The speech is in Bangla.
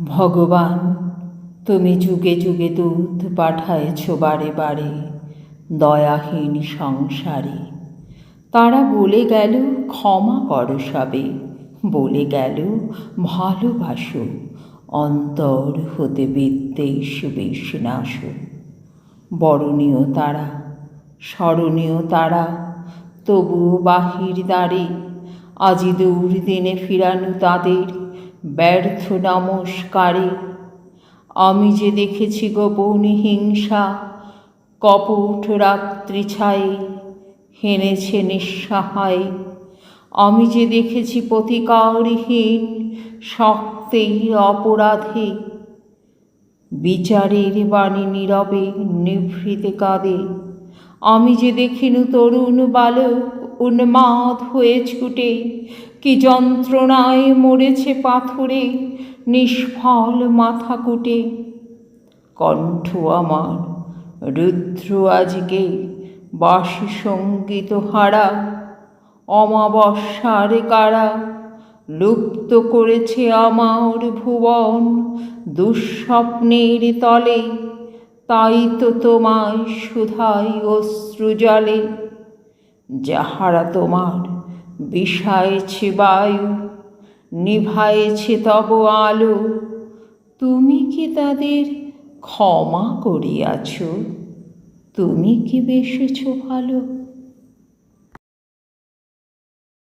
ভগবান, তুমি যুগে যুগে দুধ পাঠায়েছ বারে বারে দয়াহীন সংসারে। তারা বলে গেল, ক্ষমা করো সবে। বলে গেল, ভালোবাসো, অন্তর হতে বিদ্বেষ বিষ্ণাস। বরণীয় তারা, স্মরণীয় তারা তবুও বাহির দ্বারে, আজি দুর্দিনে ফিরানো তাদের ব্যর্থ নমস্কারে। আমি যে দেখেছি গোপন হিংসা, কপট রাত্রি ছায়ে হেনেছে নিঃসহায়। আমি যে দেখেছি প্রতিকারহীন শক্তেই অপরাধে, বিচারের বাণী নীরবে নিভৃতে কাঁদে। আমি যে দেখিনু তরুণ বালক উন্মাদ হয়ে ছুটে, কি যন্ত্রণায় মরেছে পাথরে, নিষ্ফল মাথা কুটে। কণ্ঠ আমার, রুদ্র আজকে বাসি সংগীত হারা, অমাবস্যার কারা, লুপ্ত করেছে আমার ভুবন দুঃস্বপ্নের তলে, তাই তো তোমায় সুধাই অশ্রু জলে। যাহারা তোমার বিষায়েছে বায়ু নিভায়েছে তব আলো, তুমি কি তাদের ক্ষমা করিয়াছ? তুমি কি বেসেছ ভালো?